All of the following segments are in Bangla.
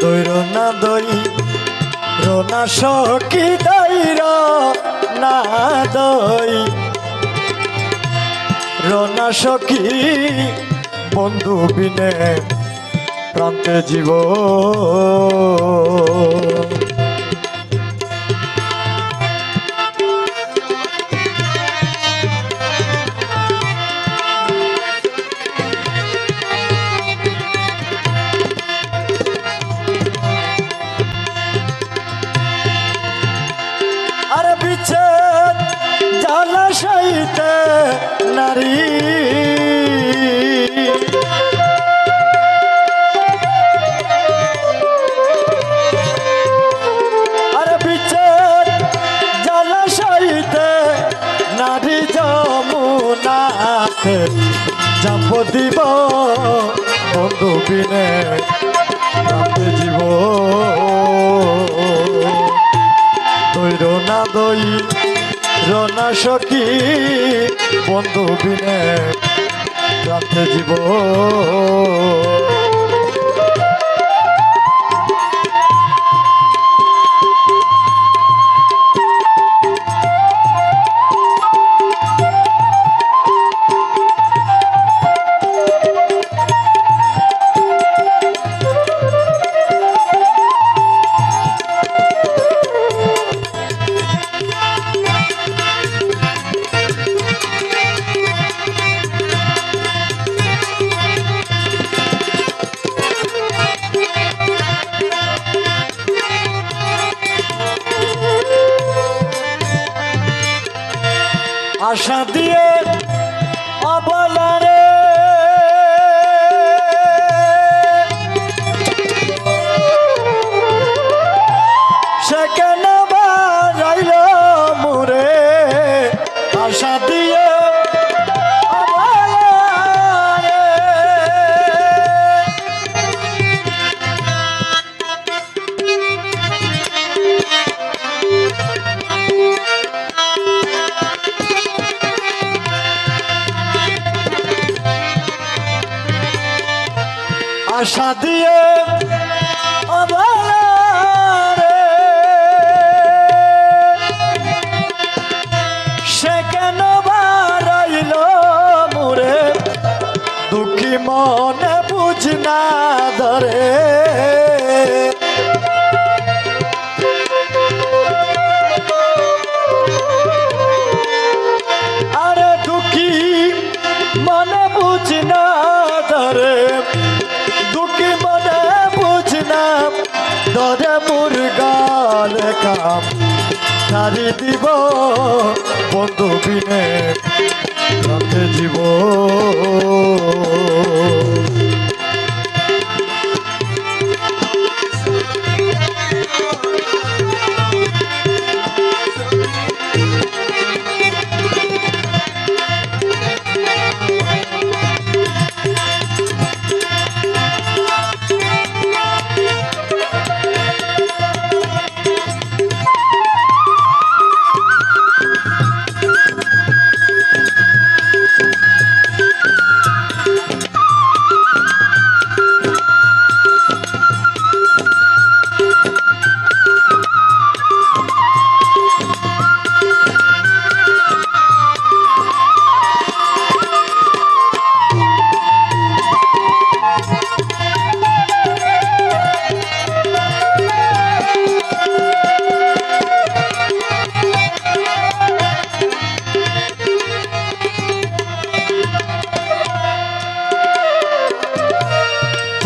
দৈর না দই রোনা সখি দৈর না দই। রোনা সখি বন্ধু বিনে প্রান্তে জীব কই? রনা সখী বন্ধু বিনে রাতে জীবন। আশা দিয়ে আশা দিয়ে দিব বন্ধু বিনে জীব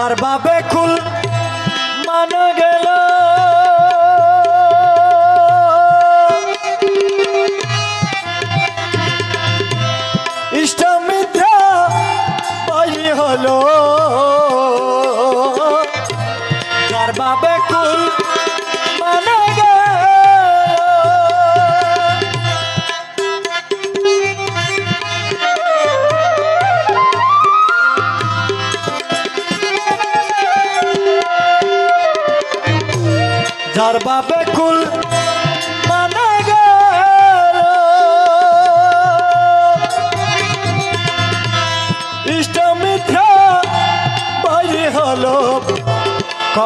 কার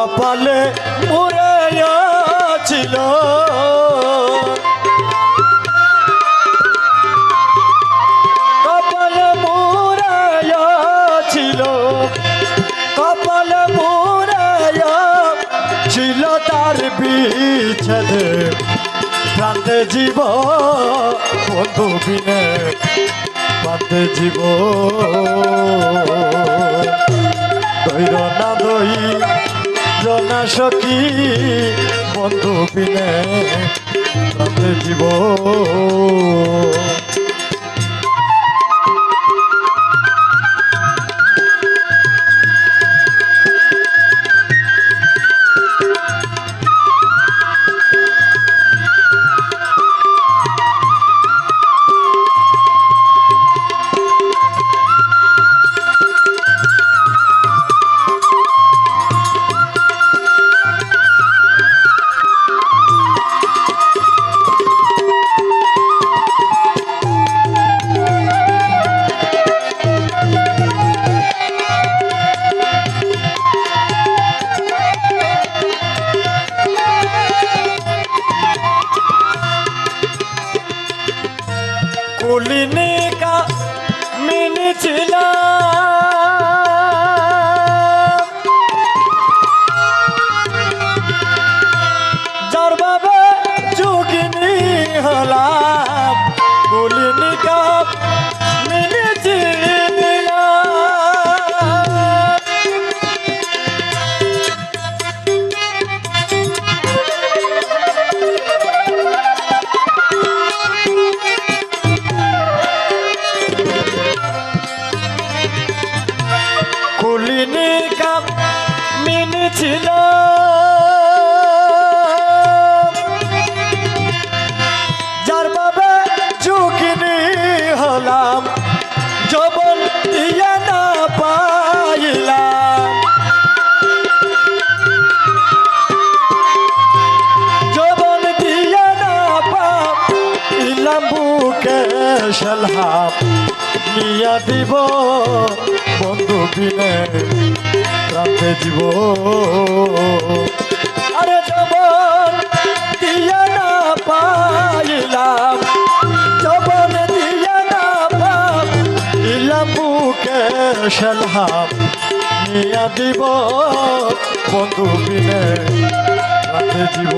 কপালে মুরে ছিল কপালে ছিল কপালে ছিল তার বিচ্ছেদে। প্রান্তে জীব, বন্ধু বিনে প্রান্তে জীব। দৈর না দই জনা সখী বন্ধু বিনে জীব হলাম মিনিছিলাম কুলিনিকা মিনিছিল যার নিয়া দিব, বন্ধু বিনে প্রান্তে জীব আরে জবন দিয়া না পাইলাম, জবন দিয়া না পাইলাম, বুকে সলহাম নিয়া দিব, বন্ধু বিনে প্রান্তে জীব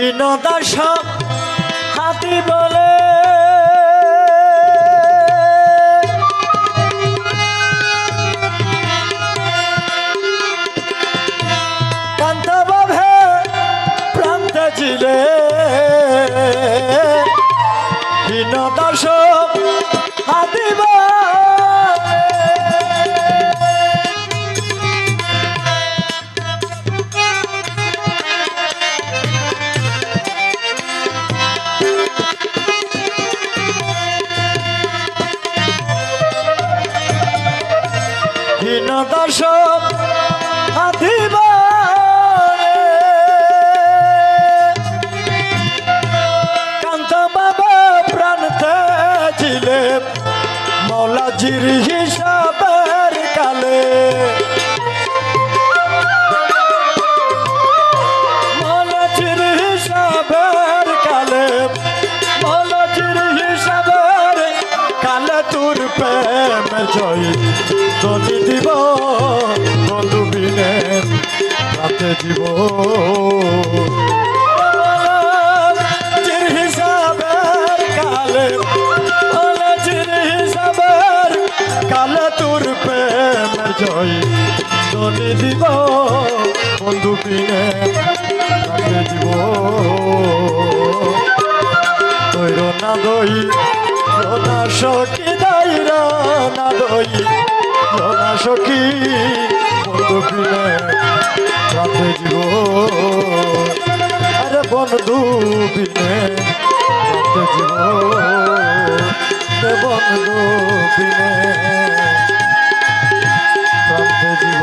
হীনদাস হাতি বলে। কান্তবাভে প্রান্ত ছিলে। দশ হাতিব কান্ত বাবা প্রাণতে ছিলে মৌলাজির হিসাবের কালে। মৌলাজির হিসাবের কালে মৌলাজির দিব। তোর প্রেমের জয়। যদি দিব, বন্ধু বিনে রাতে দিব। তৈর না দই না সখী দাইর না দই। ভোলা সখী বন্ধু পিলে কাঁদে জীব আরে বন্ধু পিলে কাঁদে জীব বন্ধু পিলে কাঁদে জীব